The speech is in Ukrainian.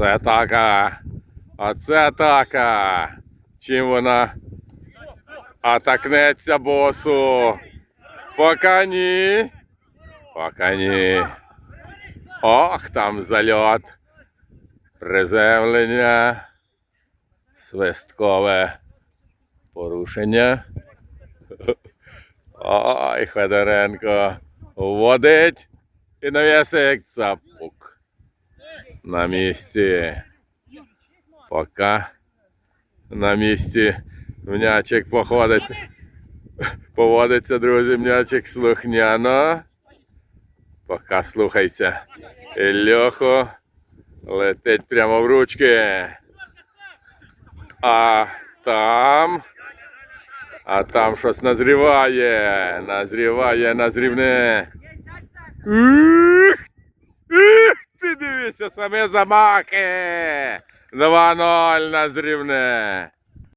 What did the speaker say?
Це атака. Оце атака. Чим вона атакнеться босу? Пока ні. Пока ні. Ох, там зальот. Приземлення. Свисткове порушення. Ой, Федоренко вводить і навісить цапук. На місці. Пока на місці м'ячик походить. Поводиться, друзі, м'ячик слухняно. Пока слухайся. Ільоху летить прямо в ручки. А там. А там щось назріває. Назріває, назрівне. Дивися, саме замахи. 2-0 назрівне.